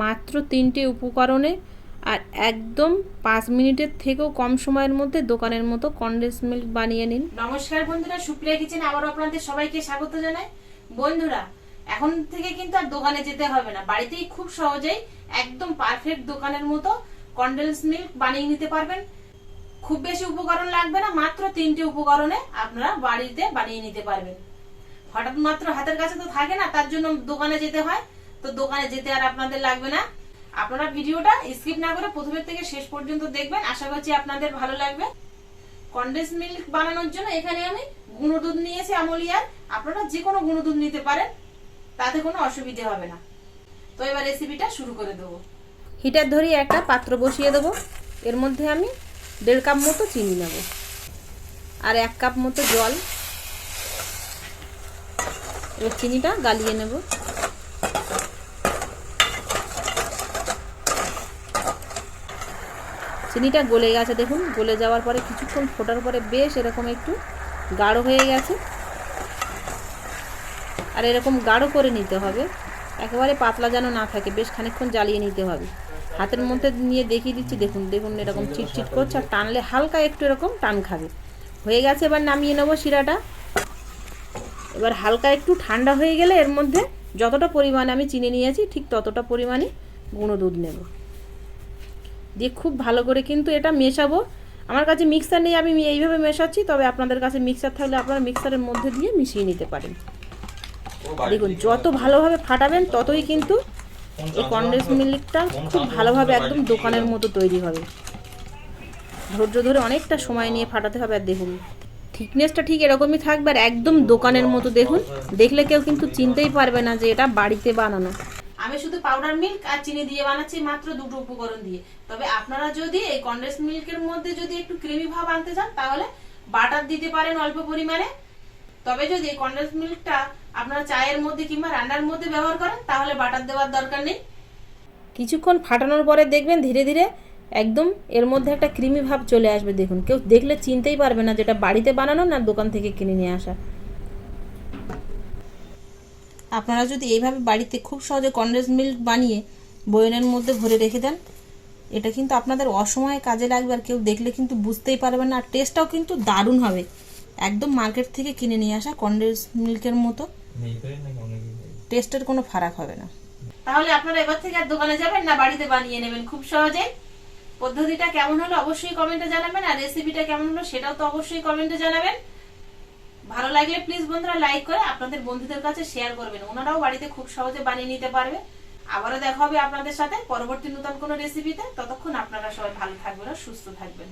মাত্র তিনটে উপকরণে আর একদম পাঁচ মিনিটের থেকেও কম সময়ের মধ্যে দোকানের মতো কন্ডেন্স মিল্ক বানিয়ে নিন। নমস্কার বন্ধুরা, সুপ্রিয়া কিচেন আবারও আপনাদের সবাইকে স্বাগত জানাই। বন্ধুরা, এখন থেকে কিন্তু আর দোকানে যেতে হবে না। বাড়িতেই খুব সহজেই একদম পারফেক্ট দোকানের মতো কন্ডেন্স মিল্ক বানিয়ে নিতে পারবেন। খুব বেশি উপকরণ লাগবে না, মাত্র তিনটে উপকরণে আপনারা বাড়িতে বানিয়ে নিতে পারবেন। হঠাৎ মাত্র হাতের কাছে তো থাকে না, তার জন্য দোকানে যেতে হয়। তো দোকানে যেতে আর আপনাদের লাগবে না। আপনারা ভিডিওটা স্কিপ না করে প্রথমের থেকে শেষ পর্যন্ত দেখবেন। আশা করছি আপনাদের ভালো লাগবে। কন্ডেন্স মিল্ক বানানোর জন্য এখানে আমি গুঁড়ো দুধ নিয়েছি আমলিয়ার আপনারা যে কোনো গুঁড়ো দুধ নিতে পারেন, তাতে কোনো অসুবিধে হবে না। তো এবার রেসিপিটা শুরু করে দেবো। হিটার ধরিয়ে একটা পাত্র বসিয়ে দেবো। এর মধ্যে আমি দেড় কাপ মতো চিনি নেব। আর এক কাপ মতো জল। চিনিটা গালিয়ে নেব। চিনিটা গলে গেছে দেখুন, গলে যাওয়ার পরে কিছুক্ষণ ফোটার পরে বেশ এরকম একটু গাঢ় হয়ে গেছে। আর এরকম গাঢ় করে নিতে হবে, একেবারে পাতলা যেন না থাকে, বেশ খানিকক্ষণ জ্বালিয়ে নিতে হবে। হাতের মধ্যে নিয়ে দেখিয়ে দিচ্ছি, দেখুন দেখুন এরকম চিটচিট করছে, আর টানলে হালকা একটু এরকম টান খাবে। হয়ে গেছে, এবার নামিয়ে নেব শিরাটা। এবার হালকা একটু ঠান্ডা হয়ে গেলে এর মধ্যে যতটা পরিমাণে আমি চিনি নিয়েছি, ঠিক ততটা পরিমাণে গুঁড়ো দুধ নেব। দিয়ে খুব ভালো করে কিন্তু এটা মেশাবো। আমার কাছে মিক্সার নেই আমি এইভাবে মেশাচ্ছি তবে আপনাদের কাছে মিক্সার থাকলে আপনারা মিক্সারের মধ্যে দিয়ে মিশিয়ে নিতে পারেন। দেখুন যত ভালোভাবে ফাটাবেন ততই কিন্তু এই কন্ডেন্স মিল্কটা খুব ভালোভাবে একদম দোকানের মতো তৈরি হবে। ধৈর্য ধরে অনেকটা সময় নিয়ে ফাটাতে হবে আর দেখুন থিকনেসটা ঠিক এরকমই থাকবে আর একদম দোকানের মতো দেখুন। দেখলে কেউ কিন্তু চিনতেই পারবে না যে এটা বাড়িতে বানানো। আমি শুধু পাউডার মিল্ক আর চিনি দিয়ে বানাচ্ছি মাত্র দুটো উপকরণ দিয়ে। তবে আপনারা যদি এই কন্ডেন্স মিল্কের মধ্যে যদি একটু ক্রিমি ভাব আনতে চান, তাহলে বাটার দিতে পারেন অল্প পরিমাণে। তবে যদি কন্ডেন্স মিল্কটা আপনারা চায়ের মধ্যে কিংবা রান্নার মধ্যে ব্যবহার করেন, তাহলে বাটার দেওয়ার দরকার নেই। কিছুক্ষণ ফাটানোর পরে দেখবেন ধীরে ধীরে একদম এর মধ্যে একটা ক্রিমি ভাব চলে আসবে। দেখুন, কেউ দেখলে চিনতেই পারবে না যেটা বাড়িতে বানানো না দোকান থেকে কিনে নিয়ে আসা। আপনারা যদি এইভাবে বাড়িতে খুব সহজে কন্ডেন্স মিল্ক বানিয়ে বয়নের মধ্যে ভরে রেখে দেন এটা কিন্তু আপনাদের অসময়ে কাজে লাগবে আর কেউ দেখলে কিন্তু বুঝতেই পারবে না। আর টেস্টটাও কিন্তু দারুণ হবে। একদম মার্কেট থেকে কিনে নিয়ে আসা কন্ডেন্স মিল্কের মতো। টেস্টের কোনো ফারাক হবে না। তাহলে আপনারা এবার থেকে আর দোকানে যাবেন না বাড়িতে বানিয়ে নেবেন খুব সহজেই? পদ্ধতিটা কেমন হলো অবশ্যই কমেন্টে জানাবেন আর রেসিপিটা কেমন হলো সেটাও তো অবশ্যই কমেন্টে জানাবেন। ভালো লাগলে প্লিজ বন্ধুরা লাইক করে আপনাদের বন্ধুদের কাছে শেয়ার করবেন। ওনারাও বাড়িতে খুব সহজে বানিয়ে নিতে পারবে। আবারও দেখা হবে আপনাদের সাথে পরবর্তী নতুন কোনো রেসিপিতে ততক্ষণ আপনারা সবাই ভালো থাকবেন আর সুস্থ থাকবেন।